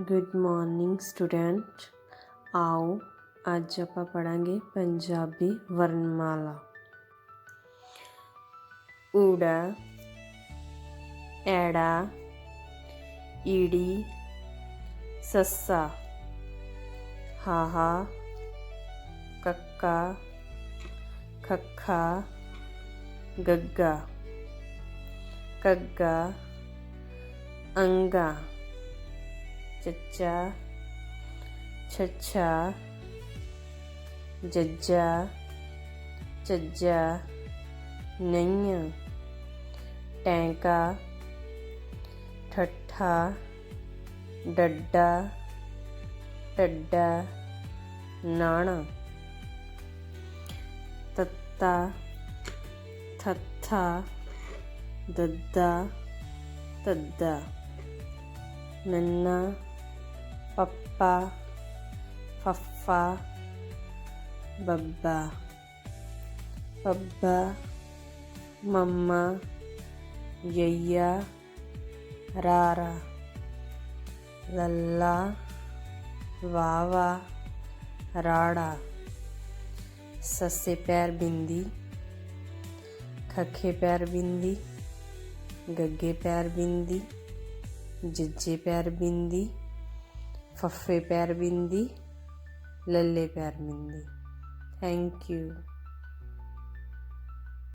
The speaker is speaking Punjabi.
ਗੁੱਡ ਮਾਰਨਿੰਗ ਸਟੂਡੈਂਟ ਆਓ, ਅੱਜ ਆਪਾਂ ਪੜਾਂਗੇ ਪੰਜਾਬੀ ਵਰਣਮਾਲਾ। ਊੜਾ, ਐੜਾ, ਈੜੀ, ਸੱਸਾ, ਹਾਹਾ, ਕੱਕਾ, ਖੱਖਾ, ਗੱਗਾ ਕੱਗਾ ਅੰਗਾ। ਚੱਚਾ, ਛੱਛਾ, ਜੱਜਾ, ਚੱਜਾ, ਨਈਆਂ, ਟੈਂਕਾ, ਠੱਠਾ, ਡੱਡਾ ਟੱਡਾ ਨਾਣਾ, ਤੱਤਾ, ਥੱਥਾ, ਦੱਦਾ, ਤੱਦਾ, ਨੰਨਾ ਪੱਪਾ ਫੱਫਾ ਬੱਬਾ ਬੱਬਾ ਮੰਮਾ ਯਈਆ ਰਾਰਾ ਲੱਲਾ ਵਾਵਾ ਰਾੜਾ ਸੱਸੇ ਪੈਰ ਬਿੰਦੀ ਖੱਖੇ ਪੈਰ ਬਿੰਦੀ ਗੱਗੇ ਪੈਰ ਬਿੰਦੀ ਜੱਜੇ ਪੈਰ ਬਿੰਦੀ ਫੱਫੇ ਪੈਰ ਬਿੰਦੀ ਲੱਲੇ ਪੈਰ ਬਿੰਦੀ। Thank you